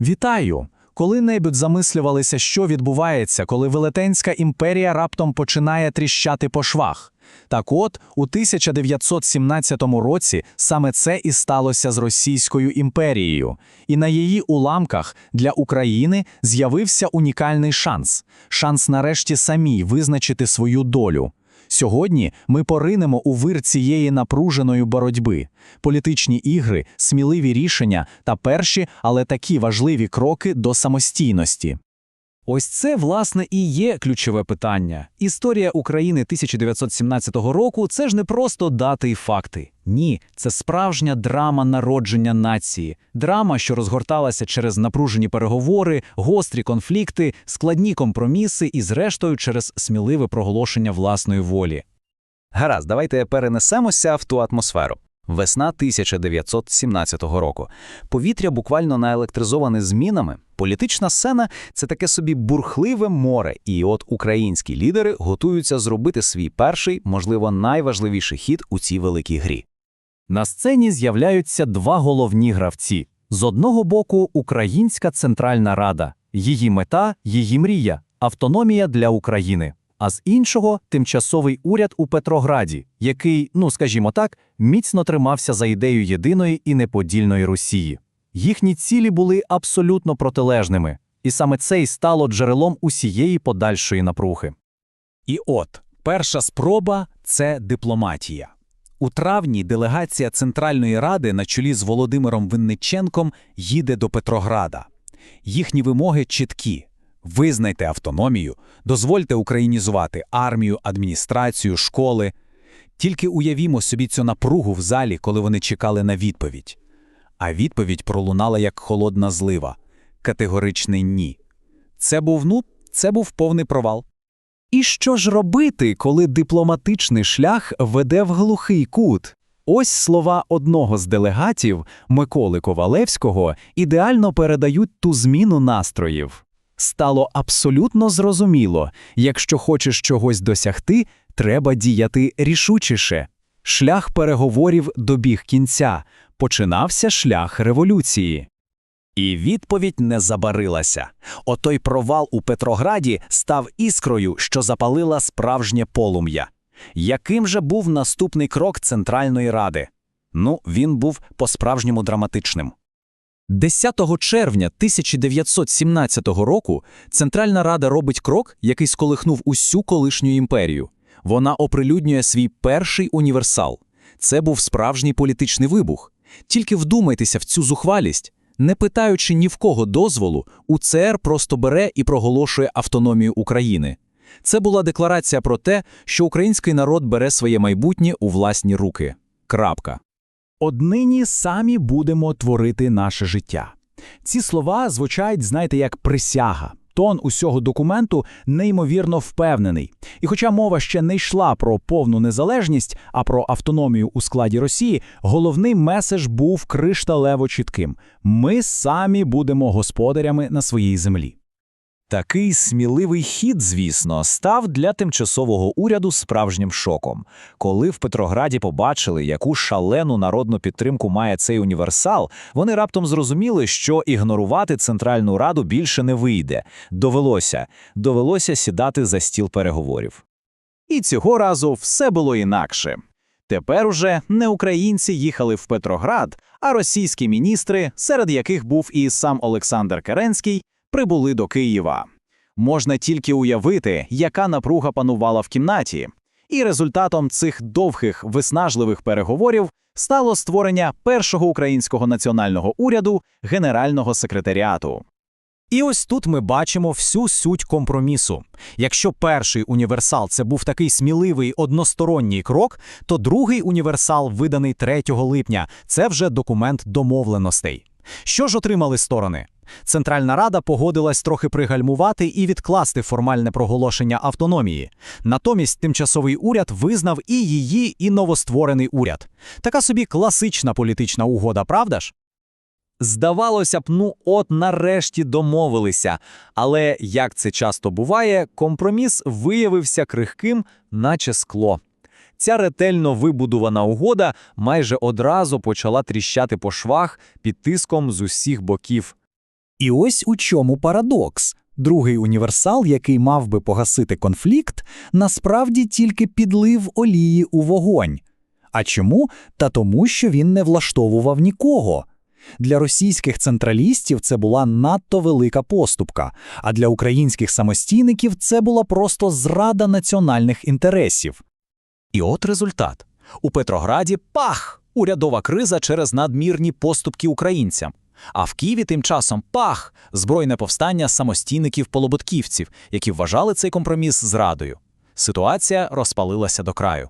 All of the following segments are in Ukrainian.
Вітаю! Коли-небудь замислювалися, що відбувається, коли Велетенська імперія раптом починає тріщати по швах. Так от, у 1917 році саме це і сталося з Російською імперією. І на її уламках для України з'явився унікальний шанс. Шанс нарешті самій визначити свою долю. Сьогодні ми поринемо у вир цієї напруженої боротьби, політичні ігри, сміливі рішення та перші, але такі важливі кроки до самостійності. Ось це, власне, і є ключове питання. Історія України 1917 року це ж не просто дати й факти. Ні, це справжня драма народження нації, драма, що розгорталася через напружені переговори, гострі конфлікти, складні компроміси і, зрештою, через сміливе проголошення власної волі. Гаразд, давайте перенесемося в ту атмосферу. Весна 1917 року. Повітря буквально наелектризоване змінами. Політична сцена це таке собі бурхливе море, і от українські лідери готуються зробити свій перший, можливо, найважливіший хід у цій великій грі. На сцені з'являються два головні гравці. З одного боку, Українська Центральна Рада, її мета, її мрія, автономія для України. А з іншого тимчасовий уряд у Петрограді, який, ну скажімо так, міцно тримався за ідею єдиної і неподільної Росії. Їхні цілі були абсолютно протилежними, і саме це й стало джерелом усієї подальшої напрухи. І от перша спроба це дипломатія. У травні делегація Центральної Ради на чолі з Володимиром Винниченком їде до Петрограда. Їхні вимоги чіткі: визнайте автономію, дозвольте українізувати армію, адміністрацію, школи. Тільки уявімо собі цю напругу в залі, коли вони чекали на відповідь. А відповідь пролунала як холодна злива категоричний ні. Це був ну, це був повний провал. І що ж робити, коли дипломатичний шлях веде в глухий кут? Ось слова одного з делегатів, Миколи Ковалевського, ідеально передають ту зміну настроїв. Стало абсолютно зрозуміло, якщо хочеш чогось досягти, треба діяти рішучіше. Шлях переговорів добіг кінця, починався шлях революції. І відповідь не забарилася. Отой провал у Петрограді став іскрою, що запалила справжнє полум'я. Яким же був наступний крок Центральної Ради? Ну, він був по-справжньому драматичним. 10 червня 1917 року Центральна Рада робить крок, який сколихнув усю колишню імперію. Вона оприлюднює свій перший універсал. Це був справжній політичний вибух. Тільки вдумайтеся в цю зухвалість. Не питаючи ні в кого дозволу, УЦР просто бере і проголошує автономію України. Це була декларація про те, що український народ бере своє майбутнє у власні руки. Крапка. Однині самі будемо творити наше життя. Ці слова звучать, знаєте, як присяга. Тон усього документу неймовірно впевнений. І хоча мова ще не йшла про повну незалежність, а про автономію у складі Росії, головний меседж був кришталево чітким: ми самі будемо господарями на своїй землі. Такий сміливий хід, звісно, став для тимчасового уряду справжнім шоком. Коли в Петрограді побачили, яку шалену народну підтримку має цей універсал, вони раптом зрозуміли, що ігнорувати Центральну Раду більше не вийде. Довелося, довелося сідати за стіл переговорів. І цього разу все було інакше. Тепер уже не українці їхали в Петроград, а російські міністри, серед яких був і сам Олександр Керенський, прибули до Києва. Можна тільки уявити, яка напруга панувала в кімнаті. І результатом цих довгих виснажливих переговорів стало створення першого українського національного уряду Генерального секретаріату. І ось тут ми бачимо всю суть компромісу. Якщо перший універсал це був такий сміливий односторонній крок, то другий універсал, виданий 3 липня, це вже документ домовленостей. Що ж отримали сторони? Центральна Рада погодилась трохи пригальмувати і відкласти формальне проголошення автономії. Натомість тимчасовий уряд визнав і її, і новостворений уряд. Така собі класична політична угода, правда ж? Здавалося б, ну от нарешті домовилися. Але, як це часто буває, компроміс виявився крихким, наче скло. Ця ретельно вибудована угода майже одразу почала тріщати по швах під тиском з усіх боків. І ось у чому парадокс. Другий універсал, який мав би погасити конфлікт, насправді тільки підлив олії у вогонь. А чому? Та тому, що він не влаштовував нікого. Для російських централістів це була надто велика поступка, а для українських самостійників це була просто зрада національних інтересів. І от результат. У Петрограді пах! Урядова криза через надмірні поступки українцям. А в Києві тим часом пах! Збройне повстання самостійників-полоботківців, які вважали цей компроміс зрадою. Ситуація розпалилася до краю.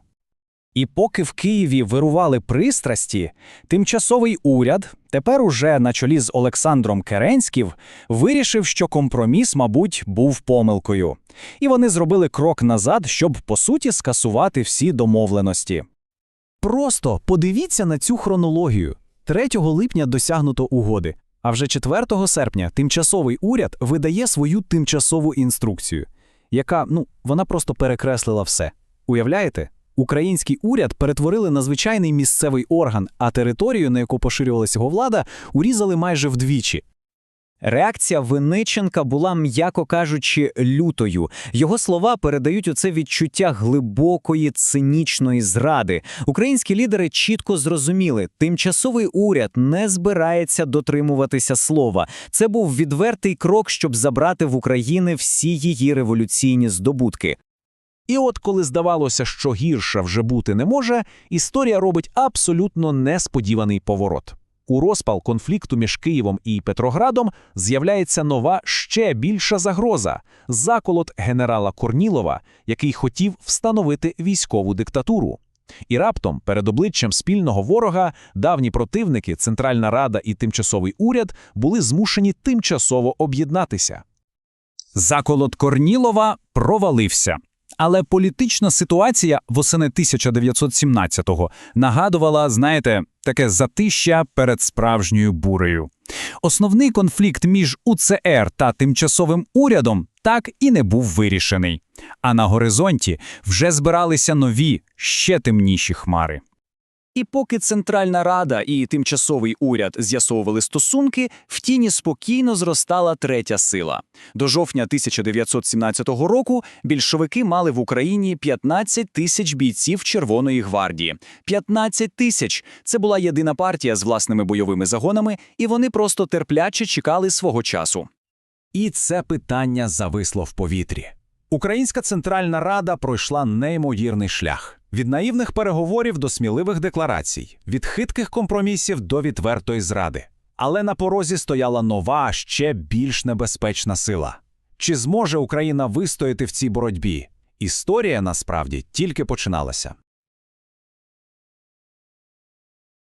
І поки в Києві вирували пристрасті, тимчасовий уряд, тепер уже на чолі з Олександром Керенським, вирішив, що компроміс, мабуть, був помилкою. І вони зробили крок назад, щоб, по суті, скасувати всі домовленості. Просто подивіться на цю хронологію. 3 липня досягнуто угоди, а вже 4 серпня тимчасовий уряд видає свою тимчасову інструкцію, яка, ну, вона просто перекреслила все. Уявляєте? Український уряд перетворили на звичайний місцевий орган, а територію, на яку поширювалася його влада, урізали майже вдвічі. Реакція Винниченка була, м'яко кажучи, лютою. Його слова передають оце відчуття глибокої цинічної зради. Українські лідери чітко зрозуміли, тимчасовий уряд не збирається дотримуватися слова. Це був відвертий крок, щоб забрати в України всі її революційні здобутки. І от коли здавалося, що гірше вже бути не може, історія робить абсолютно несподіваний поворот. У розпал конфлікту між Києвом і Петроградом з'являється нова ще більша загроза заколот генерала Корнілова, який хотів встановити військову диктатуру. І раптом, перед обличчям спільного ворога, давні противники, Центральна Рада і тимчасовий уряд були змушені тимчасово об'єднатися. Заколот Корнілова провалився. Але політична ситуація восени 1917-го нагадувала, знаєте, таке затища перед справжньою бурею. Основний конфлікт між УЦР та тимчасовим урядом так і не був вирішений. А на горизонті вже збиралися нові, ще темніші хмари. І поки Центральна Рада і тимчасовий уряд з'ясовували стосунки, в тіні спокійно зростала третя сила. До жовтня 1917 року більшовики мали в Україні 15 тисяч бійців Червоної гвардії. 15 тисяч – це була єдина партія з власними бойовими загонами, і вони просто терпляче чекали свого часу. І це питання зависло в повітрі. Українська Центральна Рада пройшла неймовірний шлях. Від наївних переговорів до сміливих декларацій, від хитких компромісів до відвертої зради. Але на порозі стояла нова, ще більш небезпечна сила. Чи зможе Україна вистояти в цій боротьбі? Історія насправді тільки починалася.